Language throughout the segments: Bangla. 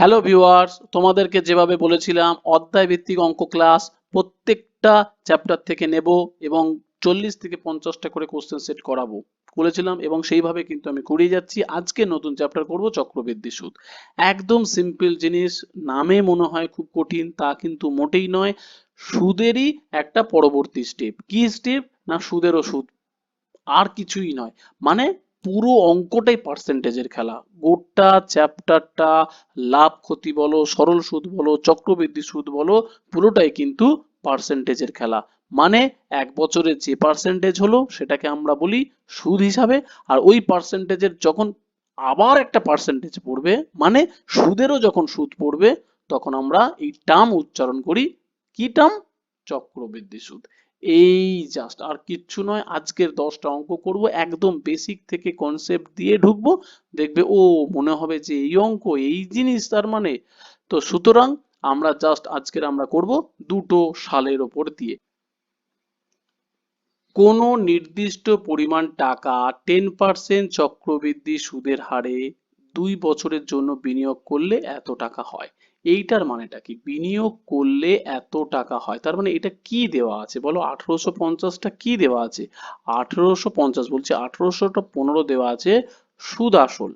হ্যালো ভিউয়ার্স তোমাদেরকে যেভাবে বলেছিলাম অধ্যায় ভিত্তিক অঙ্ক ক্লাস প্রত্যেকটা চ্যাপ্টার থেকে নেব এবং চল্লিশ থেকে পঞ্চাশটা করে কোশ্চেন সেট করাবো। বলেছিলাম এবং সেইভাবে কিন্তু আমি করিয়ে যাচ্ছি। আজকে নতুন চ্যাপ্টার করব চক্রবৃদ্ধি সুদ। একদম সিম্পল জিনিস, নামে মনে হয় খুব কঠিন, তা কিন্তু মোটেই নয়। সুদেরই একটা পরবর্তী স্টেপ কি স্টেপ না সুদেরও সুদ। আর কিছুই নয়। মানে পুরো অঙ্কটাই পার্সেন্টেজের খেলা। গোটা চ্যাপ্টারটা লাভ ক্ষতি বলো, সরল সুদ বলো, চক্রবৃদ্ধি সুদ বলো, পুরোটাই কিন্তু পার্সেন্টেজের খেলা। মানে এক বছরে যে পার্সেন্টেজ হলো, সেটাকে আমরা বলি সুদ হিসাবে। আর ওই পার্সেন্টেজের যখন আবার একটা পার্সেন্টেজ পড়বে মানে সুদেরও যখন সুদ পড়বে, তখন আমরা এই টার্ম উচ্চারণ করি কি টার্ম চক্রবৃদ্ধি সুদ। এই জাস্ট আর কিচ্ছু নয়, আজকের দশটা অঙ্ক করব, একদম বেসিক থেকে কনসেপ্ট দিয়ে ঢুকবো, দেখবে, ও মনে হবে যে এই অঙ্ক, এই জিনিস, তার মানে। তো সুতরাং আমরা জাস্ট আজকের আমরা করব দুটো সালের ওপর দিয়ে। কোনো নির্দিষ্ট পরিমাণ টাকা টেন পার্সেন্ট চক্রবৃদ্ধি সুদের হারে দুই বছরের জন্য বিনিয়োগ করলে এত টাকা হয়। এইটার মানেটা কি? বিনিয়োগ করলে এত টাকা হয়, তার মানে এটা কি দেওয়া আছে? বলো আঠারোশো পঞ্চাশটা কি দেওয়া আছে? আঠারোশো পঞ্চাশ বলছি, আঠারোশোটা পনেরো দেওয়া আছে সুদ আসল।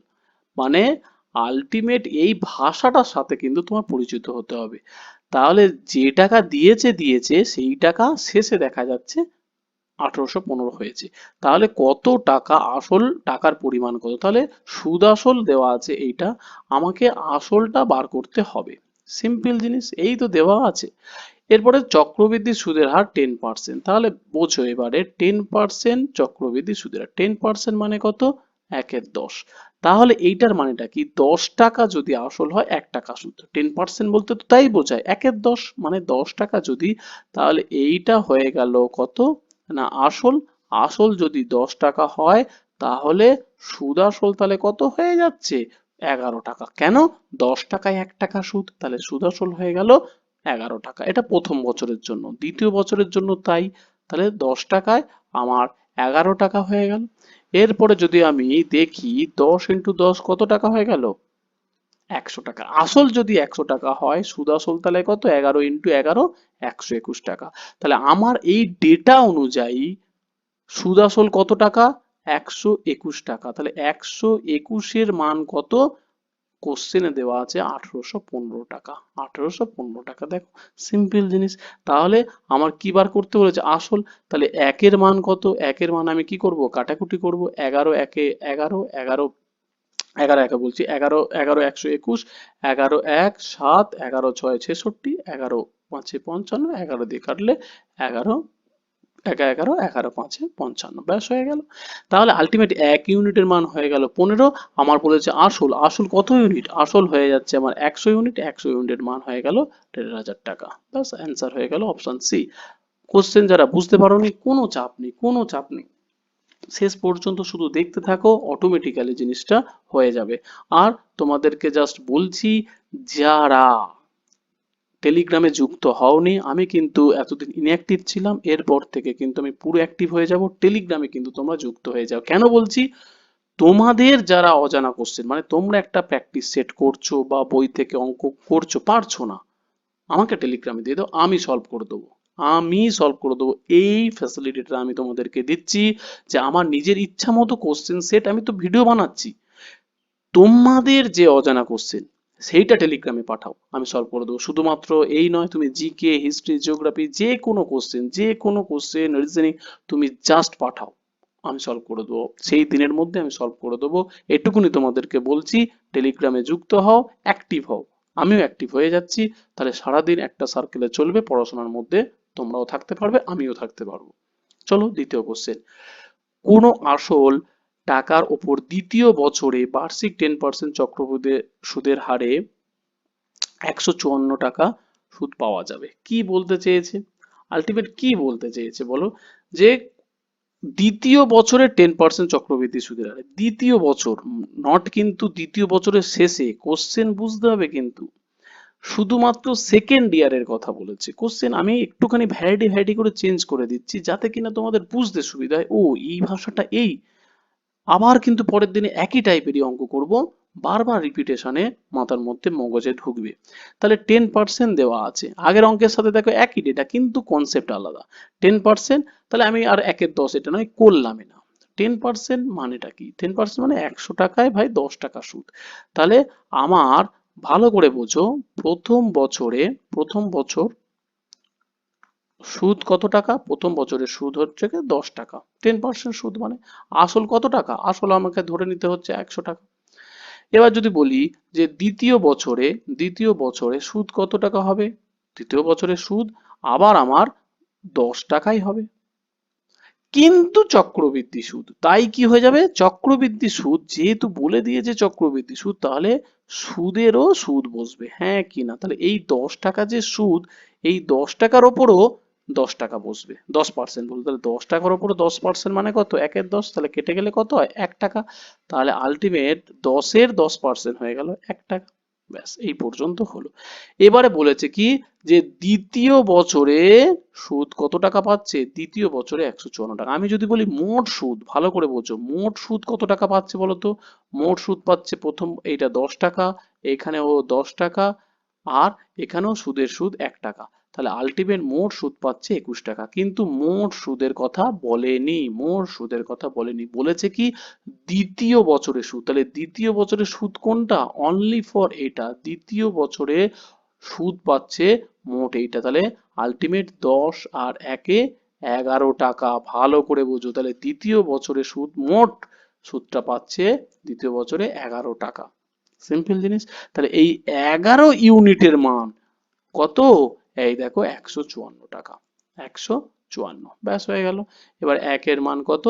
মানে আলটিমেট এই ভাষাটার সাথে কিন্তু তোমার পরিচিত হতে হবে। তাহলে যে টাকা দিয়েছে দিয়েছে, সেই টাকা শেষে দেখা যাচ্ছে আঠারোশো পনেরো হয়েছে। তাহলে কত টাকা আসল টাকার পরিমাণ কত? তাহলে সুদ আসল দেওয়া আছে এইটা। আমাকে আসলটা বার করতে হবে। সিম্পল জিনিস, এই তো দেওয়া আছে। এরপরে চক্রবৃদ্ধি সুদের হার টেন পার্সেন্ট তাহলে বোঝো এবারে টেন পার্সেন্ট চক্রবৃদ্ধি সুদের হার। টেন পার্সেন্ট মানে কত? একের দশ। তাহলে এইটার মানেটা কি? দশ টাকা যদি আসল হয়, এক টাকা সুদ টেন পার্সেন্ট বলতে তো তাই বোঝায়। একের দশ মানে দশ টাকা যদি, তাহলে এইটা হয়ে গেল কত? না, আসল আসল যদি দশ টাকা হয়, তাহলে সুদ আসল তাহলে কত হয়ে যাচ্ছে? এগারো টাকা। কেন? দশ টাকায় এক টাকা সুদ, তাহলে সুদ আসল হয়ে গেল এগারো টাকা। এটা প্রথম বছরের জন্য। দ্বিতীয় বছরের জন্য তাই। তাহলে দশ টাকায় আমার এগারো টাকা হয়ে গেল। এরপরে যদি আমি দেখি দশ ইন্টু দশ কত টাকা হয়ে গেল? একশো টাকা। আসল যদি একশো টাকা হয়, সুদ আসল তাহলে কত? এগারো ইন্টু এগারো একশো একুশ টাকা। তাহলে আমার এই ডেটা অনুযায়ী সুদ আসল কত টাকা? একশো একুশ টাকা। তাহলে একশো একুশের মান কত? কোশ্চেনে দেওয়া আছে আঠারোশো পনেরো টাকা। আঠারোশো পনেরো টাকা, দেখো সিম্পল জিনিস। তাহলে আমার কি বার করতে বলেছে? আসল। তাহলে একের মান কত? একের মান আমি কি করব? কাটাকুটি করব? এগারো একে, এগারো এগারো এগারো একে বলছি, এগারো এগারো একশো একুশ, এগারো এক সাত, এগারো ছয় ছেষট্টি, এগারো পাঁচে পঞ্চান্ন, এগারো দিয়ে কাটলে এগারো একা এগারো এগারো, পাঁচে পঞ্চান্ন। ব্যাস হয়ে গেল। তাহলে আলটিমেট এক ইউনিটের মান হয়ে গেল পনেরো। আমার বলেছে আসল আসল কত ইউনিট? আসল হয়ে যাচ্ছে আমার একশো ইউনিট। একশো ইউনিটের মান হয়ে গেল দেড় হাজার টাকা। ব্যাস অ্যান্সার হয়ে গেল অপশন সি কোশ্চেন যারা বুঝতে পারোনি, কোনো চাপ নেই, কোনো চাপ নেই। শেষ পর্যন্ত শুধু দেখতে থাকো অটোমেটিক্যালি জিনিসটা হয়ে যাবে। আর তোমাদেরকে জাস্ট বলছি, যারা টেলিগ্রামে যুক্ত হওনি, আমি কিন্তু এতদিন ইনঅ্যাক্টিভ ছিলাম, এরপর থেকে কিন্তু আমি পুরো অ্যাক্টিভ হয়ে যাব, টেলিগ্রামে কিন্তু তোমরা যুক্ত হয়ে যাও। কেন বলছি? তোমাদের যারা অজানা কোশ্চেন মানে তোমরা একটা প্র্যাকটিস সেট করছ বা বই থেকে অঙ্ক করছ, পারছ না, আমাকে টেলিগ্রামে দিয়ে দাও, আমি সলভ করে দেবো। আমি সলভ করে দেবো, এই ফ্যাসিলিটিটা আমি তোমাদেরকে দিচ্ছি যে আমার নিজের ইচ্ছা মতো কোশ্চেন সেট আমি তো ভিডিও বানাচ্ছি। তোমাদের যে অজানা কোশ্চেন সেইটা টেলিগ্রামে পাঠাও। আমি সলভ করে দেবো। শুধুমাত্র এই নয়, তুমি জিকে হিস্ট্রি জিওগ্রাফি যে কোনো কোশ্চেন যে কোনো কোশ্চেন রিজনিং তুমি জাস্ট পাঠাও। আমি সলভ করে দেবো। সেই দিনের মধ্যে আমি সলভ করে দেবো। এটুকুনি তোমাদেরকে বলছি টেলিগ্রামে যুক্ত হও অ্যাক্টিভ হও। আমিও অ্যাক্টিভ হয়ে যাচ্ছি। তাহলে সারাদিন একটা সার্কেলে চলবে, পড়াশোনার মধ্যে তোমরাও থাকতে পারবে, আমিও থাকতে পারব। চলো দ্বিতীয় কোশ্চেন কোনো আসল টাকার ওপর দ্বিতীয় বছরে বার্ষিক টেন পার্সেন্ট চক্রবৃদ্ধি সুদের হারে একশো চুয়ান্ন টাকা সুদ পাওয়া যাবে। কি বলতে চেয়েছে? আলটিমেট কি বলতে চেয়েছে বলো? যে দ্বিতীয় বছরে টেন পার্সেন্ট চক্রবৃদ্ধি সুদের হারে, দ্বিতীয় বছর নট কিন্তু দ্বিতীয় বছরের শেষে কোশ্চেন বুঝতে হবে কিন্তু। শুধুমাত্র সেকেন্ড ইয়ারের কথা বলেছে। কোশ্চেন আমি একটুখানি ভ্যারাইটি ভ্যারাইটি করে চেঞ্জ করে দিচ্ছি যাতে কিনা তোমাদের বুঝতে সুবিধা হয়, ও, এই ভাষাটা এই আবার কিন্তু পরের দিনে একই টাইপেরই অঙ্ক করব, বারবার রিপিটেশনে মাথার মধ্যে মগজে ঢুকবে। তাহলে টেন পার্সেন্ট দেওয়া আছে। আগের অঙ্কের সাথে দেখো একই ডেটা কিন্তু কনসেপ্ট আলাদা। টেন পার্সেন্ট তাহলে আমি আর একের দশ এটা নয় করলামই না টেন পার্সেন্ট মানেটা কি? টেন পার্সেন্ট মানে একশো টাকায় ভাই দশ টাকা সুদ। তাহলে আমার ভালো করে বোঝো, প্রথম বছরে, প্রথম বছর সুদ কত টাকা? প্রথম বছরের সুদ হচ্ছে দশ টাকা। টেন পার্সেন্ট সুদ মানে আসল কত টাকা? আসল আমাকে ধরে নিতে হচ্ছে একশো টাকা। এবার যদি বলি যে দ্বিতীয় বছরে দ্বিতীয় বছরে সুদ কত টাকা হবে? দ্বিতীয় বছরের সুদ আবার আমার দশ টাকাই হবে। কিন্তু চক্রবৃদ্ধি সুদ, তাই কি হয়ে যাবে? চক্রবৃদ্ধি সুদ, যেহেতু বলে দিয়েছে চক্রবৃদ্ধি সুদ, তাহলে সুদেরও সুদ বসবে। হ্যাঁ কি না? তাহলে এই দশ টাকা যে সুদ, এই দশ টাকার ওপরও দশ টাকা বসবে। দশ পার্সেন্ট বলতে তাহলে দশ টাকার ওপরও দশ পার্সেন্ট মানে কত? একের দশ, তাহলে কেটে গেলে কত হয়? এক টাকা। তাহলে আলটিমেট দশের দশ পার্সেন্ট হয়ে গেল এক টাকা। ব্যাস, এই পর্যন্ত হলো। এবারে বলেছে কি? যে দ্বিতীয় বছরে সুদ কত টাকা পাচ্ছে? দ্বিতীয় বছরে একশো চুয়ান্ন টাকা। আমি যদি বলি মোট সুদ, ভালো করে বোঝো। মোট সুদ কত টাকা পাচ্ছে বলতো মোট সুদ পাচ্ছে প্রথম এইটা দশ টাকা, এখানেও দশ টাকা, আর এখানেও সুদের সুদ এক টাকা। তাহলে আলটিমেট মোট সুদ পাচ্ছে একুশ টাকা। কিন্তু মোট সুদের কথা বলেনি, মোট সুদের কথা বলেনি। বলেছে কি, দ্বিতীয় বছরের সুদ। তাহলে দ্বিতীয় বছরের সুদ কোনটা? অনলি ফর এটা। দ্বিতীয় বছরে সুদ পাচ্ছে মোট এইটা। তাহলে আলটিমেট দশ আর একে এগারো টাকা। ভালো করে বুঝো। তাহলে দ্বিতীয় বছরে সুদ, মোট সুদটা পাচ্ছে দ্বিতীয় বছরে এগারো টাকা। সিম্পল জিনিস। তাহলে এই এগারো ইউনিটের মান কত? এই দেখো একশো চুয়ান্ন টাকা, একশো চুয়ান্ন, ব্যাস হয়ে গেল। এবার একের মান কত?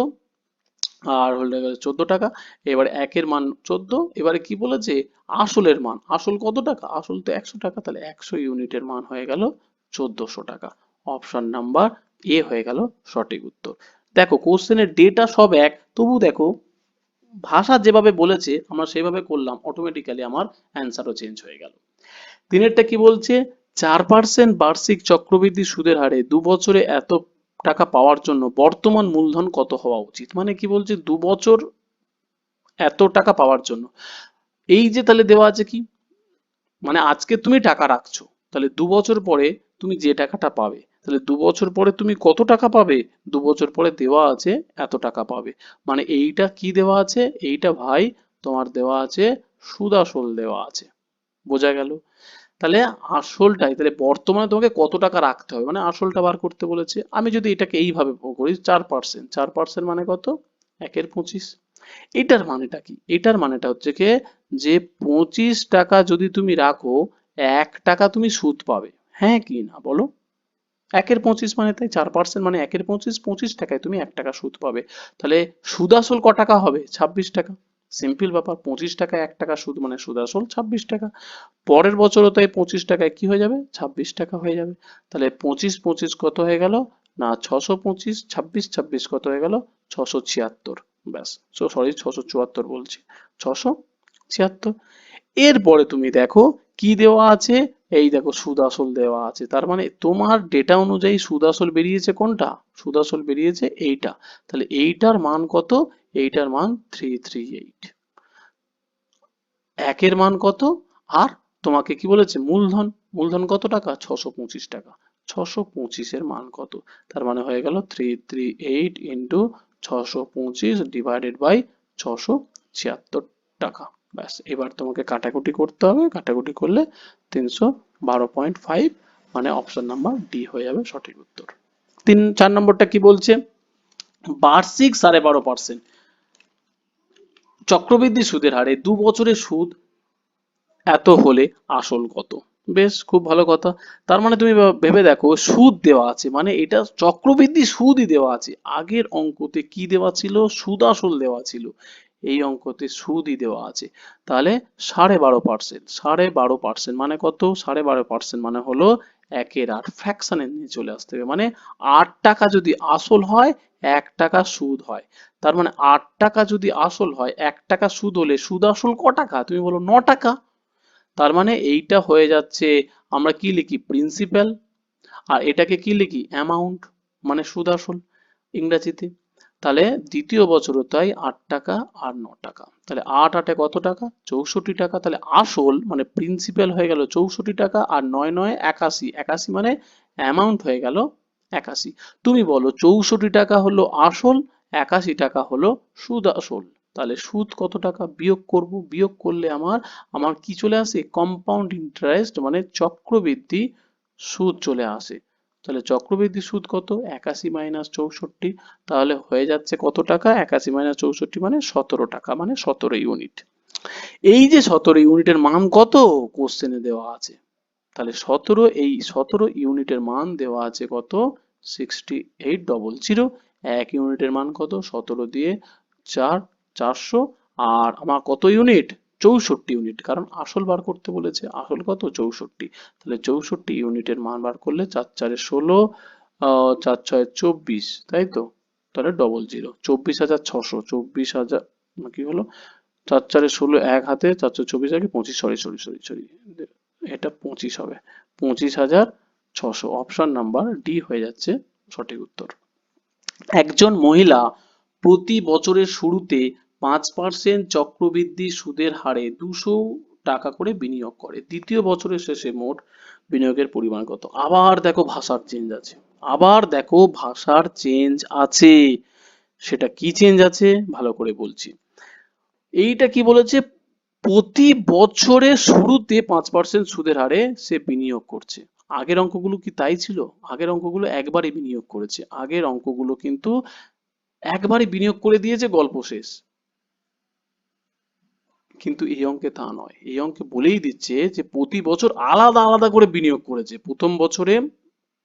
আর হলে গেল চোদ্দ টাকা। এবার একের মান চোদ্দ, এবারে কি বলেছে? আসলের মান। আসল কত টাকা? আসল তো একশো টাকা, তাহলে একশো ইউনিটের মান হয়ে গেল চোদ্দশো টাকা। অপশন নাম্বার এ হয়ে গেল সঠিক উত্তর। দেখো, কোশ্চেনের ডেটা সব এক, তবু দেখো, ভাষা যেভাবে বলেছে, আমরা সেভাবে করলাম অটোমেটিক্যালি আমার অ্যান্সারও চেঞ্জ হয়ে গেল। তিনেরটা কি বলছে? চার পার্সেন্ট বার্ষিক চক্রবৃদ্ধি সুদের হারে দু বছরে এত টাকা পাওয়ার জন্য বর্তমান মূলধন কত হওয়া উচিত? মানে কি বলছে? দু বছর এত টাকা পাওয়ার জন্য। এই যে তাহলে দেওয়া আছে কি? মানে আজকে তুমি টাকা রাখছো, তাহলে দু বছর পরে তুমি যে টাকাটা পাবে, তাহলে দু বছর পরে তুমি কত টাকা পাবে? দু বছর পরে দেওয়া আছে এত টাকা পাবে। মানে এইটা কি দেওয়া আছে? এইটা ভাই তোমার দেওয়া আছে সুদ আসল দেওয়া আছে। বোঝা গেল? তাহলে আসলটাই, তাহলে বর্তমানে তোমাকে কত টাকা রাখতে হবে? মানে আসলটা বার করতে বলেছে, আমি যদি এটাকে এইভাবে করি, চার পার্সেন্ট চার পার্সেন্ট মানে কত? একের পঁচিশ। এটার মানেটা কি? এটার মানেটা হচ্ছে কি, যে পঁচিশ টাকা যদি তুমি রাখো, এক টাকা তুমি সুদ পাবে। হ্যাঁ কি না বলো? একের পঁচিশ মানে তাই? চার পার্সেন্ট মানে একের পঁচিশ পঁচিশ টাকায় তুমি এক টাকা সুদ পাবে। তাহলে সুদ আসল ক টাকা হবে? ছাব্বিশ টাকা। সিম্পল ব্যাপার, পঁচিশ টাকা এক টাকা সুদ মানে সুদ আসল ছাব্বিশ টাকা। পরের বছরও তাই পঁচিশ টাকায় কি হয়ে যাবে? ছাব্বিশ টাকা হয়ে যাবে। তাহলে পঁচিশ পঁচিশ কত হয়ে গেল? না, ছশো পঁচিশ, ছাব্বিশ ছাব্বিশ কত হয়ে গেল? ছশো ছিয়াত্তর। ব্যাস। সরি ছশো চুয়াত্তর বলছি। ছশো ছিয়াত্তর। এরপরে তুমি দেখো কি দেওয়া আছে? এই দেখো সুদ আসল দেওয়া আছে। তার মানে তোমার ডেটা অনুযায়ী সুদ আসল বেরিয়েছে কোনটা? সুদ আসল বেরিয়েছে এইটা। তাহলে এইটার মান কত? এইটার মান থ্রি থ্রি এইট একের মান কত? আর তোমাকে কি বলেছে? মূলধন। মূলধন কত টাকা? ছশো পঁচিশ টাকা। ছশো পঁচিশের মান কত? তার মানে হয়ে গেল থ্রি থ্রি এইট ইন্টু ছশো পঁচিশ ডিভাইডেড বাই ছশো ছিয়াত্তর টাকা। ব্যাস, এবার তোমাকে কাটাকুটি করতে হবে। কাটাকুটি করলে তিনশো মানে অপশন নাম্বার ডি হয়ে যাবে সঠিক উত্তর। তিন, চার নম্বরটা কি বলছে? বার্ষিক সাড়ে বারো পার্সেন্ট চক্রবৃদ্ধি সুদের হারে দু বছরের সুদ এত হলে আসল কত? বেশ, খুব ভালো কথা। তার মানে তুমি ভেবে দেখো, সুদ দেওয়া আছে মানে এটা চক্রবৃদ্ধি সুদই দেওয়া আছে। আগের অঙ্কতে কি দেওয়া ছিল? সুদ আসল দেওয়া ছিল। এই অঙ্কতে সুদই দেওয়া আছে। তাহলে সাড়ে বারো পার্সেন্ট সাড়ে বারো পার্সেন্ট মানে কত? সাড়ে বারো পার্সেন্ট মানে হলো একের আট ফ্র্যাকশনে নিয়ে চলে আসতে হবে। মানে আট টাকা যদি আসল হয়, এক টাকা সুদ হয়। তার মানে আট টাকা যদি আসল হয়, এক টাকা সুদ হলে সুদ আসল ক টাকা? তুমি বলো ন টাকা। তার মানে এইটা হয়ে যাচ্ছে, আমরা কি লিখি? প্রিন্সিপাল আর এটাকে কি লিখি? অ্যামাউন্ট মানে সুদ আসল। ইংরেজিতে। তাহলে দ্বিতীয় বছরও তাই আট টাকা আর ন টাকা। তাহলে আট আটে কত টাকা? চৌষট্টি টাকা। তাহলে আসল মানে প্রিন্সিপাল হয়ে গেল চৌষট্টি টাকা আর নয় নয় একাশি। একাশি মানে অ্যামাউন্ট হয়ে গেল একাশি। তুমি বলো চৌষট্টি টাকা হলো আসল, একাশি টাকা হলো সুদ আসল। তাহলে সুদ কত টাকা? বিয়োগ করব। বিয়োগ করলে আমার আমার কি চলে আসে? কম্পাউন্ড ইন্টারেস্ট মানে চক্রবৃদ্ধি সুদ চলে আসে। তাহলে চক্রবৃদ্ধি সুদ কত? একাশি মাইনাস চৌষট্টি। তাহলে হয়ে যাচ্ছে কত টাকা? একাশি মাইনাস চৌষট্টি মানে সতেরো টাকা মানে সতেরো ইউনিট এই যে সতেরো ইউনিটের মান কত? কোশ্চেনে দেওয়া আছে। তাহলে সতেরো, এই সতেরো ইউনিটের মান দেওয়া আছে কত? সিক্সটি এইট ডবল জিরো এক ইউনিটের মান কত? সতেরো দিয়ে চার, চারশো। আর আমার কত ইউনিট চৌষট্টি ইউনিট কারণ আসল বার করতে বলেছে, আসল কত? চৌষট্টি। তাহলে চৌষট্টি ইউনিটের মান বার করলে চার চারে ষোলো চার ছয় চব্বিশ, তাই তো? তাহলে ডবল জিরো চব্বিশ হাজার ছশো, চব্বিশ হাজার কি হলো? চার চারে ষোলো এক হাতে, চার চার চব্বিশ আগে পঁচিশ, সরি সরি সরি সরি, এটা পঁচিশ হবে। পঁচিশ হাজার ছশো অপশন নাম্বার ডি হয়ে যাচ্ছে সঠিক উত্তর। একজন মহিলা প্রতি বছরের শুরুতে পাঁচ পার্সেন্ট চক্রবৃদ্ধি সুদের হারে দুশো টাকা করে বিনিয়োগ করে। দ্বিতীয় বছরের শেষে মোট বিনিয়োগের পরিমাণ কত? আবার দেখো ভাষার চেঞ্জ আছে। আবার দেখো ভাষার চেঞ্জ আছে। সেটা কি চেঞ্জ আছে? ভালো করে বলছি। এইটা কি বলেছে? প্রতি বছরের শুরুতে পাঁচ পার্সেন্ট সুদের হারে সে বিনিয়োগ করছে। আগের অঙ্কগুলো কি তাই ছিল? আগের অঙ্কগুলো একবারই বিনিয়োগ করেছে। আগের অঙ্কগুলো কিন্তু একবারই বিনিয়োগ করে দিয়েছে, গল্প শেষ। কিন্তু এই অঙ্কে তা নয়। এই অঙ্কে বলেই দিচ্ছে যে প্রতি বছর আলাদা আলাদা করে বিনিয়োগ করেছে। প্রথম বছরে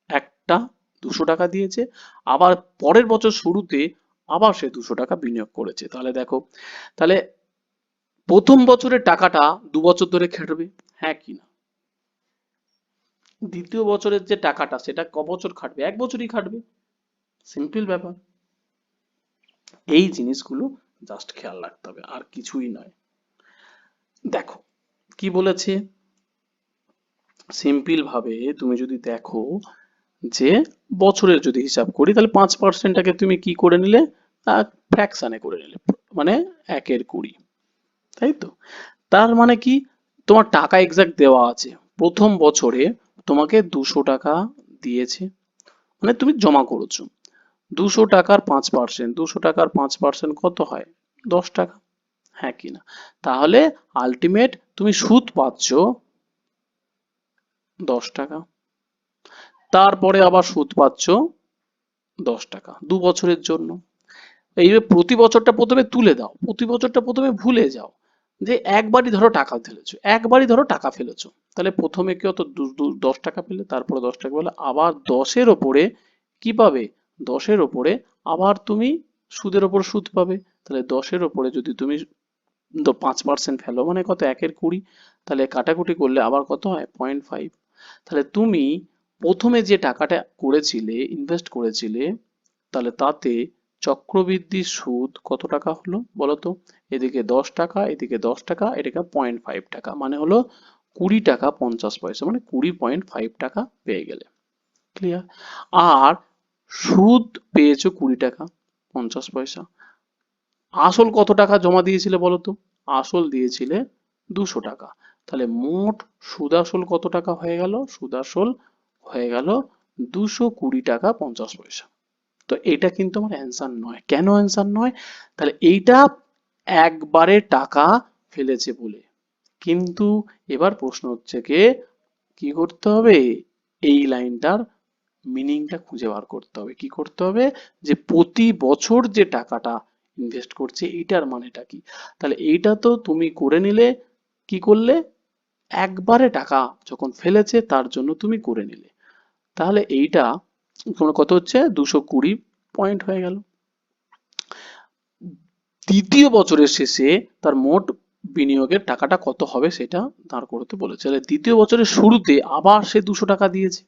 একটা দুশো টাকা দিয়েছে, আবার পরের বছর শুরুতে আবার সে দুশো টাকা বিনিয়োগ করেছে। তাহলে দেখো, তাহলে প্রথম বছরের টাকাটা দু বছর ধরে খাটবে হ্যাঁ কি না? দ্বিতীয় বছরের যে টাকাটা, সেটা ক বছর খাটবে? এক বছরই খাটবে। সিম্পল ব্যাপার। এই জিনিসগুলো জাস্ট খেয়াল রাখতে হবে, আর কিছুই নয়। দেখো, কি বলেছে? সিম্পল ভাবে তুমি যদি দেখো যে বছরের যদি হিসাব করি, তাহলে পাঁচ পার্সেন্টটাকে তুমি কি করে নিলে? ফ্র্যাকশনে করে নিলে মানে একের কুড়ি। তাই তো? তার মানে কি? তোমার টাকা এক্সাক্ট দেওয়া আছে। প্রথম বছরে তোমাকে দুশো টাকা দিয়েছে। মানে তুমি জমা করেছ। দুশো টাকার পাঁচ পার্সেন্ট দুশো টাকার পাঁচ পার্সেন্ট কত হয়? দশ টাকা। হ্যাঁ কি না? তাহলে আলটিমেট তুমি সুদ পাচ্ছ দশ টাকা। তারপরে আবার সুদ পাচ্ছ দশ টাকা দু বছরের জন্য। এইভাবে প্রতি বছরটা প্রথমে তুলে দাও, প্রতি বছরটা প্রথমে ভুলে যাও যে একবারই ধরো টাকা ফেলেছো, একবারই ধরো টাকা ফেলেছো। তাহলে প্রথমে কি অত দশ টাকা পেলে, তারপরে দশ টাকা পেলে, আবার দশের ওপরে কি পাবে? দশের ওপরে আবার তুমি সুদের ওপর সুদ পাবে। তাহলে দশের ওপরে যদি তুমি তো পাঁচ পার্সেন্ট ফেলো মানে কত? একের কুড়ি। তাহলে কাটাকুটি করলে আবার কত হয়? পয়েন্ট ফাইভ তাহলে তুমি প্রথমে যে টাকাটা করেছিলে ইনভেস্ট করেছিলে, তাহলে তাতে চক্রবৃদ্ধি সুদ কত টাকা হলো বলো তো এদিকে দশ টাকা, এদিকে দশ টাকা, এদিকে পয়েন্ট ফাইভ টাকা। মানে হলো কুড়ি টাকা পঞ্চাশ পয়সা মানে কুড়ি পয়েন্ট ফাইভ টাকা পেয়ে গেলে। ক্লিয়ার আর সুদ পেয়েছ কুড়ি টাকা, পঞ্চাশ পয়সা। আসল কত টাকা জমা দিয়েছিলে বলো তো? আসল দিয়েছিলে দুশো টাকা। তাহলে মোট সুদাসল কত টাকা হয়ে গেল? সুদাসল হয়ে গেল দুশো কুড়ি টাকা পঞ্চাশ পয়সা। তো এটা কিন্তু আমার অ্যান্সার নয়। কেন অ্যান্সার নয়? তাহলে এইটা একবারে টাকা ফেলেছে বলে। কিন্তু এবার প্রশ্ন হচ্ছে কে? কি করতে হবে? এই লাইনটার মিনিংটা খুঁজে বার করতে হবে। কি করতে হবে? যে প্রতি বছর যে টাকাটা ইনভেস্ট করছে, এইটার মানেটা কি? তাহলে এইটা তো তুমি করে নিলে, কি করলে? একবারে টাকা যখন ফেলেছে তার জন্য তুমি করে নিলে। তাহলে এইটা, তোমার কত হচ্ছে? দুশো কুড়ি পয়েন্ট হয়ে গেল। দ্বিতীয় বছরের শেষে তার মোট বিনিয়োগের টাকাটা কত হবে সেটা দাঁড় করতে বলেছে। তাহলে দ্বিতীয় বছরের শুরুতে আবার সে দুশো টাকা দিয়েছে।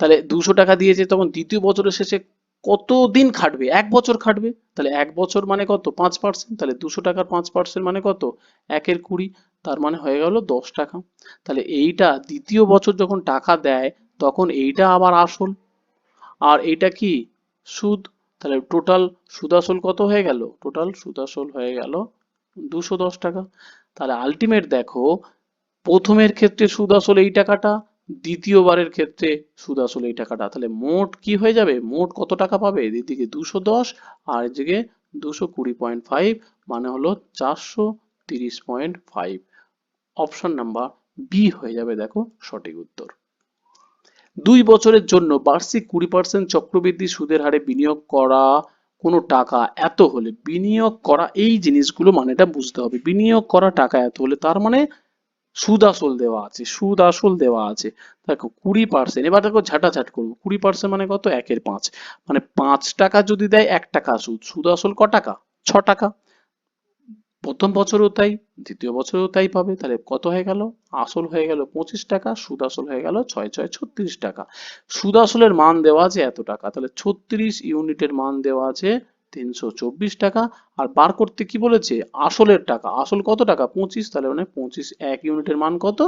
তাহলে দুশো টাকা দিয়েছে, তখন দ্বিতীয় বছরের শেষে কত দিন খাটবে? এক বছর খাটবে? তাহলে এক বছর মানে কত? পাঁচ পার্সেন্ট তাহলে দুশো টাকার পাঁচ পার্সেন্ট মানে কত? একের কুড়ি, তার মানে হয়ে গেল দশ টাকা। তাহলে এইটা দ্বিতীয় বছর যখন টাকা দেয়, তখন এইটা আবার আসল। আর এইটা কি? সুদ? তাহলে টোটাল সুদ আসল কত হয়ে গেল? টোটাল সুদ আসল হয়ে গেল দুশো দশ টাকা। তাহলে আলটিমেট দেখো, প্রথমের ক্ষেত্রে সুদ আসল এই টাকাটা দ্বিতীয়বারের ক্ষেত্রে সুদ আসল এই টাকাটা। তাহলে মোট কি হয়ে যাবে? মোট কত টাকা পাবে? এদিকে দুশো দশ আর এদিকে দুশো কুড়ি পয়েন্ট ফাইভ মানে হলো চারশো তিরিশ point five option number B হয়ে যাবে দেখো সঠিক উত্তর। দুই বছরের জন্য বার্ষিক কুড়ি পার্সেন্ট চক্রবৃদ্ধি সুদের হারে বিনিয়োগ করা কোনো টাকা এত হলে বিনিয়োগ করা এই জিনিসগুলো মানেটা বুঝতে হবে। বিনিয়োগ করা টাকা এত হলে তার মানে সুদ আসল দেওয়া আছে, সুদ আসল দেওয়া আছে। দেখো, কুড়ি পার্সেন্ট এবার দেখো ঝাঁটাঝাট করব। কুড়ি পার্সেন্ট মানে কত? একের পাঁচ। মানে পাঁচ টাকা যদি দেয়, এক টাকা সুদ সুদ আসল ক টাকা? ছ টাকা। প্রথম বছরও তাই, দ্বিতীয় বছরও তাই পাবে। তাহলে কত হয়ে গেল? আসল হয়ে গেল পঁচিশ টাকা, সুদ আসল হয়ে গেল ছয় ছয়, ছত্রিশ টাকা। সুদ আসলের মান দেওয়া আছে এত টাকা। তাহলে ছত্রিশ ইউনিটের মান দেওয়া আছে তিনশো চব্বিশ টাকা আর বার করতে কি বলেছে? আসলের টাকা। আসল কত টাকা? পঁচিশ, তাহলে মানে পঁচিশ, এক ইউনিটের মান কত?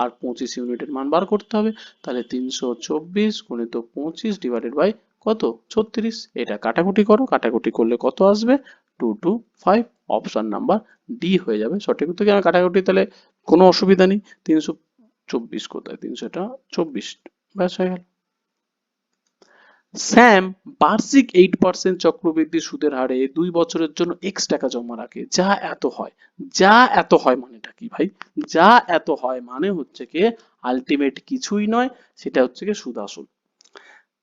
আর পঁচিশ ইউনিটের মান বার করতে হবে। তাহলে তিনশো চব্বিশ গুণিত পঁচিশ ডিভাইডেড বাই কত? ছত্রিশ। এটা কাটাকুটি করো। কাটাকুটি করলে কত আসবে? Two two five option number D হয়ে যাবে। সঠিক উত্তর কেন কাটাকুটি তাহলে কোনো অসুবিধা নেই। তিনশো চব্বিশ কোথায়? তিনশোটা চব্বিশ। ব্যাস হয়ে গেল। স্যাম বার্ষিক এইট পার্সেন্ট চক্রবৃদ্ধি সুদের হারে দুই বছরের জন্য এক্স টাকা জমা রাখে। যা এত হয়। যা এত হয় মানেটা কি ভাই? যা এত হয় মানে হচ্ছে কি আলটিমেট কিছুই নয়, সেটা হচ্ছে কি সুদ আসল।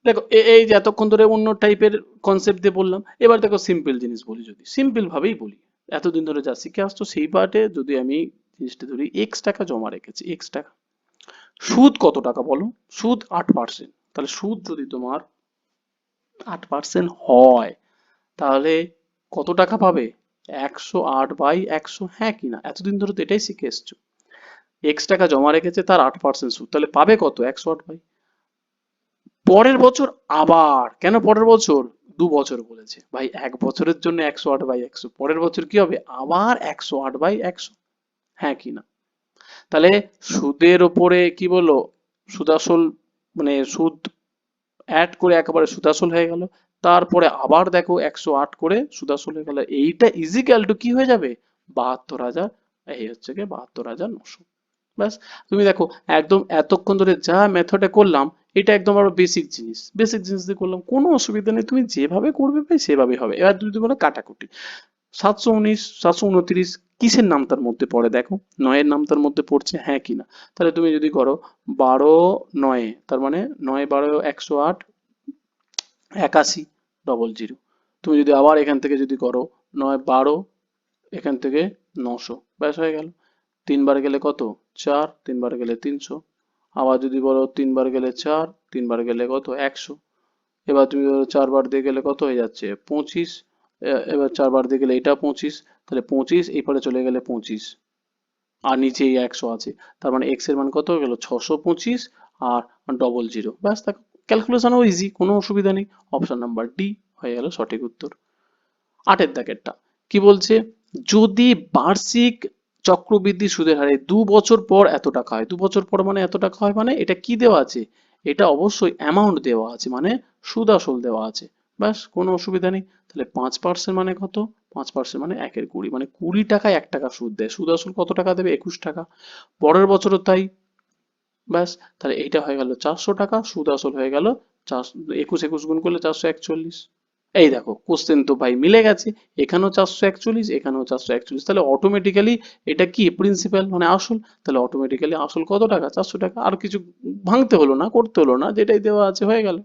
দেখো এই যে এতক্ষণ ধরে অন্য টাইপের কনসেপ্ট দিয়ে বললাম, এবার দেখো সিম্পল জিনিস বলি যদি। সিম্পল ভাবেই বলি। এতদিন ধরে যা শিখে আসতো সেই পার্টে যদি আমি জিনিসটা ধরি এক্স টাকা জমা রেখেছি এক্স টাকা। সুদ কত টাকা বলো? সুদ আট পার্সেন্ট তাহলে সুদ যদি তোমার আট পার্সেন্ট হয়। তাহলে কত টাকা পাবে? একশো আট বাই একশো হ্যাঁ কিনা এতদিন ধরে তো এটাই শিখে এসছো। এক্স টাকা জমা রেখেছে তার আট পার্সেন্ট সুদ। তাহলে পাবে কত? একশো আট বাই। পরের বছর আবার, কেন পরের বছর? দু বছর বলেছে। ভাই, এক বছরের জন্য একশো আট বাই একশো। পরের বছর কি হবে? আবার একশো আট বাই একশো। হ্যাঁ কি না? তাহলে সুদের ওপরে কি বলল? সুদাসল মানে সুদ অ্যাড করে একেবারে সুদাসল হয়ে গেল। তারপরে আবার দেখো একশো আট করে সুদাসল হয়ে গেল। এইটা ইজিক্যাল টু কি হয়ে যাবে? বাহাত্তর হাজার। এই হচ্ছে গিয়ে বাহাত্তর হাজার নশো। ব্যাস, তুমি দেখো একদম এতক্ষণ ধরে যা মেথডে করলাম, এটা একদম আরও বেসিক জিনিস। বেসিক জিনিস দিয়ে করলাম, কোনো অসুবিধা নেই। তুমি যেভাবে করবে ভাই সেভাবে হবে। এবার যদি বলো কাটাকুটি। সাতশো উনিশ, সাতশো কিসের নাম তার মধ্যে পড়ে দেখো? নয়ের নাম তার মধ্যে পড়ছে হ্যাঁ কিনা তাহলে তুমি যদি করো বারো নয়ে, তার মানে নয় বারো একশো আট, একাশি ডবল জিরো তুমি যদি আবার এখান থেকে যদি করো নয় বারো, এখান থেকে নশো, ব্যাস হয়ে গেল। তিনবার গেলে কত? চার, তিনবার গেলে তিনশো। আবার যদি বলো তিনবার গেলে চার, তিনবার গেলে কত? একশো। এবার তুমি ধরো চারবার দিয়ে গেলে কত হয়ে যাচ্ছে? পঁচিশ এবার চারবার দিয়ে গেলে এটা পঁচিশ, তাহলে পঁচিশ এই পারে চলে গেলে পঁচিশ। আর নিচে এই একশো আছে। তার মানে এক্সের মান কত হয়ে গেল? ছশো পঁচিশ আর ডবল জিরো ব্যাস দেখো ক্যালকুলেশনও ইজি কোনো অসুবিধা নেই। অপশন নাম্বার ডি হয়ে গেল সঠিক উত্তর। আটের দাগেরটা। কি বলছে? যদি বার্ষিক চক্রবৃদ্ধি সুদের হারে দু বছর পর এত টাকা হয়, দু বছর পর মানে এত টাকা হয় মানে এটা কি দেওয়া আছে? এটা অবশ্যই অ্যামাউন্ট দেওয়া আছে মানে সুদ আসল দেওয়া আছে। ব্যাস কোনো অসুবিধা নেই। তাহলে পাঁচ পার্সেন্ট মানে কত? পাঁচ পার্সেন্ট মানে একের কুড়ি মানে কুড়ি টাকায় এক টাকা সুদ দেয়। সুদ আসল কত টাকা দেবে? একুশ টাকা। পরের বছরও তাই। ব্যাস, তাহলে এইটা হয়ে গেল চারশো টাকা, সুদ আসল হয়ে গেল চারশো একুশ একুশ গুণ করলে চারশো একচল্লিশ। এই দেখো কোশ্চেন তো ভাই মিলে গেছে। এখানেও চারশো একচল্লিশ, এখানেও চারশো একচল্লিশ। তাহলে অটোমেটিক্যালি এটা কি প্রিন্সিপাল মানে আসল? তাহলে অটোমেটিক্যালি আসল কত টাকা? চারশো টাকা। আর কিছু ভাঙতে হলো না, করতে হলো না, যেটাই দেওয়া আছে হয়ে গেল।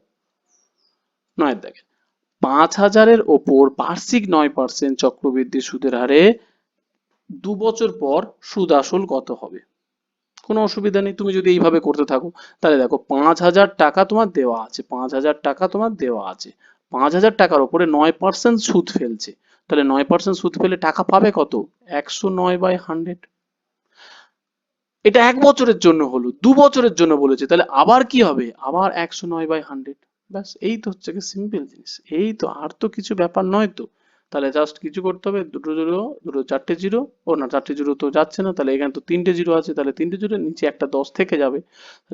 নয়ের দেখে পাঁচ হাজারের ওপর বার্ষিক নয় পার্সেন্ট চক্রবৃদ্ধি সুদের হারে দু বছর পর সুদ আসল কত হবে। কোনো অসুবিধা নেই, তুমি যদি এইভাবে করতে থাকো, তাহলে দেখো পাঁচ হাজার টাকা তোমার দেওয়া আছে, পাঁচ হাজার টাকা তোমার দেওয়া আছে। পাঁচ হাজার টাকার উপরে নয় পার্সেন্ট সুদ ফেলছে। তাহলে নয় পার্সেন্ট সুদ ফেলে টাকা পাবে কত? একশো নয় বাই হান্ড্রেড। এটা এক বছরের জন্য হলো, দু বছরের জন্য বলেছে, তাহলে আবার কি হবে? আবার একশো নয় বাই হান্ড্রেড। ব্যাস, এই তো হচ্ছে কি সিম্পল জিনিস। এই তো আর তো কিছু ব্যাপার নয় তো। তাহলে জাস্ট কিছু করতে হবে, দুটো জিরো দুটো চারটে জিরো ও না, চারটে জিরো তো যাচ্ছে না, তাহলে এখানে তো তিনটে জিরো আছে। তাহলে তিনটে জিরো নিচে একটা দশ থেকে যাবে।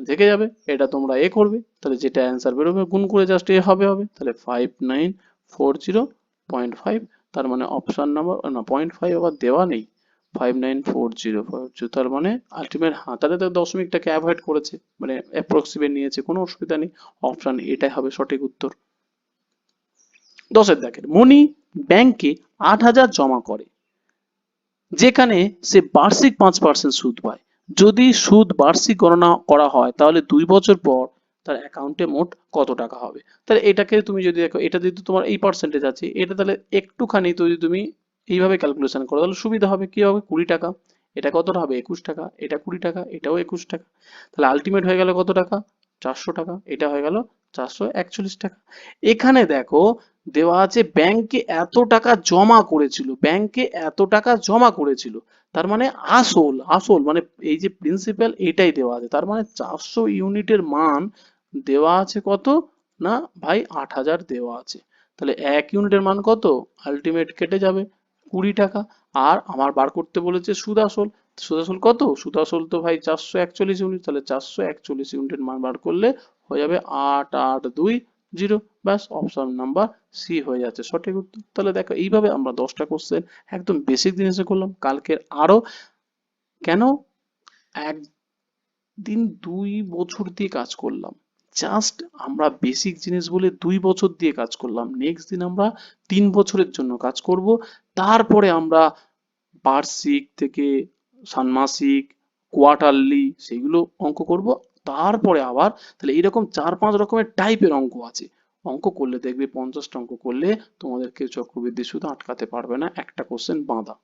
থেকে যাবে, এটা তোমরা এ করবে। তাহলে যেটা অ্যান্সার বেরোবে, গুণ করে জাস্ট এ হবে হবে। তাহলে five nine four zero point five তার মানে অপশান নাম্বার না পয়েন্ট ফাইভ আবার দেওয়া নেই। Five nine four zero four zero তার মানে আলটিমেট হ্যাঁ তাহলে তো দশমিকটাকে অ্যাভয়েড করেছে মানে অ্যাপ্রক্সিমেট নিয়েছে, কোনো অসুবিধা নেই অপশন এটাই হবে সঠিক উত্তর। দশের দেখেন মনি ব্যাংকে আট হাজার জমা করে, যেখানে সে বার্ষিক পাঁচ পার্সেন্ট সুদ পায়। যদি সুদ বার্ষিক গণনা করা হয়, তাহলে দুই বছর পর তার অ্যাকাউন্টে মোট কত টাকা হবে? তাহলে এটাকে তুমি যদি দেখো, এটা যদি তোমার এই পার্সেন্টেজ আছে, এটা তাহলে একটুখানি যদি তুমি এইভাবে ক্যালকুলেশন করো তাহলে সুবিধা হবে। কি হবে? কুড়ি টাকা। এটা কতটা হবে? একুশ টাকা। এটা কুড়ি টাকা। এটাও একুশ টাকা। তাহলে আলটিমেট হয়ে গেল কত টাকা? চারশো টাকা। এটা হয়ে গেল চারশো একচল্লিশ টাকা। এখানে দেখো, দেওয়া আছে ব্যাংকে এত টাকা জমা করেছিল। ব্যাংকে এত টাকা জমা করেছিল। তার মানে আসল আসল মানে এই যে প্রিন্সিপাল এটাই দেওয়া আছে। তার মানে চারশো ইউনিটের মান দেওয়া আছে কত? না, ভাই আট হাজার দেওয়া আছে। তাহলে এক ইউনিটের মান কত? আলটিমেট কেটে যাবে। কুড়ি টাকা। আর আমার বার করতে বলেছে সুদ আসল সুদ আসল কত? সুদ আসল তো ভাই চারশো একচল্লিশ ইউনিট। তাহলে চারশো একচল্লিশ ইউনিটের মান বার করলে হয়ে যাবে আট আট দুই জিরো। ব্যাস অপশন নাম্বার সি হয়ে যাচ্ছে। সঠিক উত্তর। তাহলে দেখো, এইভাবে আমরা দশটা কোশ্চেন একদম বেসিক জিনিসে করলাম। কালকের আরও কেন? একদিন দুই বছর দিয়ে কাজ করলাম। জাস্ট আমরা বেসিক জিনিস বলে দুই বছর দিয়ে কাজ করলাম। নেক্সট দিন আমরা তিন বছরের জন্য কাজ করব। তারপরে আমরা বার্ষিক থেকে ষান্মাসিক কোয়ার্টারলি সেগুলো অঙ্ক করব। তারপরে আবার তাহলে এরকম চার পাঁচ রকমের টাইপের অঙ্ক আছে। অঙ্ক করলে দেখবে পঞ্চাশটা অঙ্ক করলে তোমাদেরকে চক্রবৃদ্ধি শুধু আটকাতে পারবে না। একটা কোশ্চেন বাঁধা।